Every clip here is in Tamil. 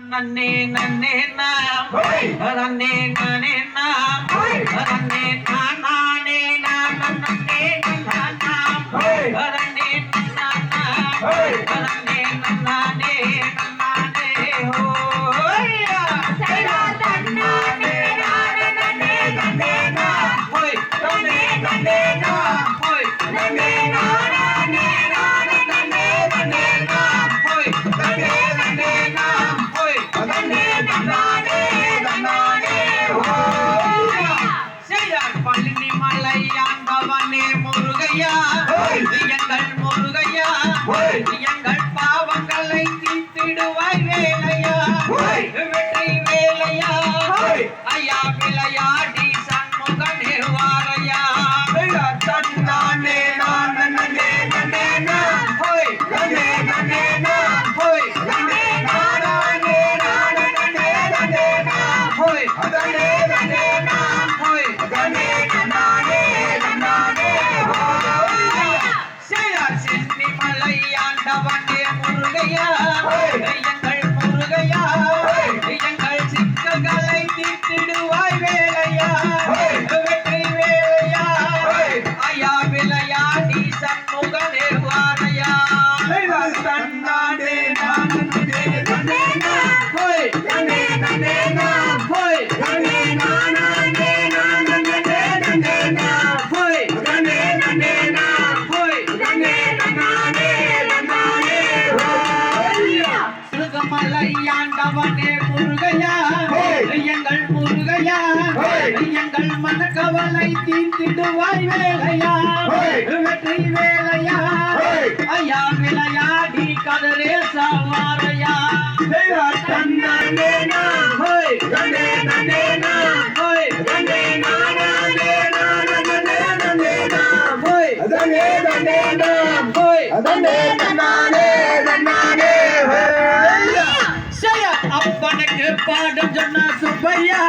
நன்னே நன்னே நாம். நன்னே நானே நாம். நன்னே நானே நாம். நன்னே நாம் நன்னே நாம் நன்னே 来日莫。திடுவாய் வேலையா? வெற்றி வேலையா? ஐயா விளையாடி தன்னாடே. மனக்கவலை தீர்த்திடுவாய் வேலையா? வெற்றி வேலையா? ஐயா விளையாடி கதரே சாவாரையா தன்னேனா ஹோய்! தன்னே தன்னேனா பாடம் சொன்னா சுப்பையா?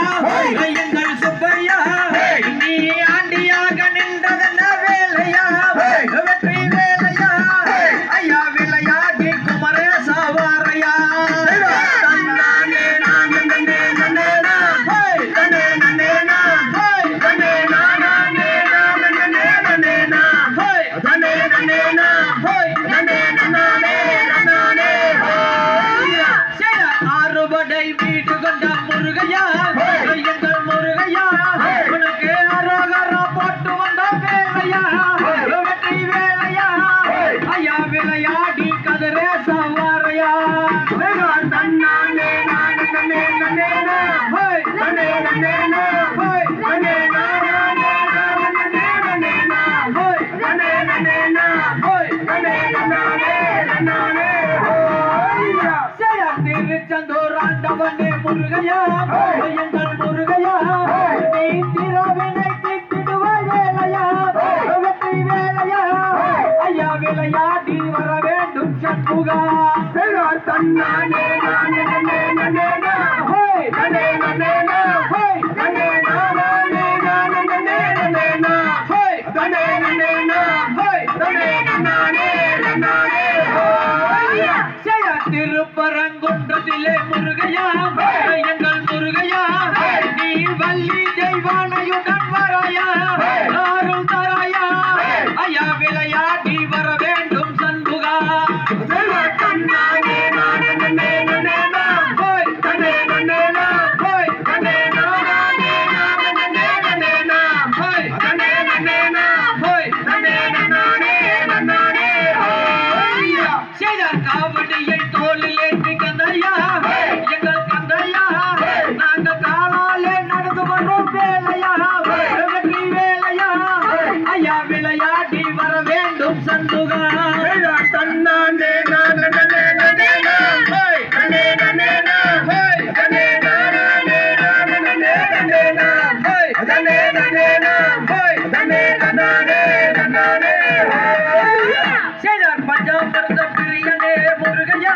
బడై బీటుకుంటా మురుగయ్య. திருச்செந்தூர் ஆண்டவனே முருகையா எங்கள் முருகையா நீ திரவினை திட்டிடுவ வேலையா வெற்றி வேலையா ஐயா விளையாடி வர வேண்டும் சண்முகா தன்னானே நானே நானே நானே நானே திருப்பரங்குன்றத்திலே முருகையா எங்கள் முருகையா நீ வள்ளி தெய்வானையுடன் வராயா. விளையா விளையாடி வர வேண்டும் சந்துகா தன்னாண்டே நான் சேதார் பஞ்சாமிரத பிரியனே முருகையா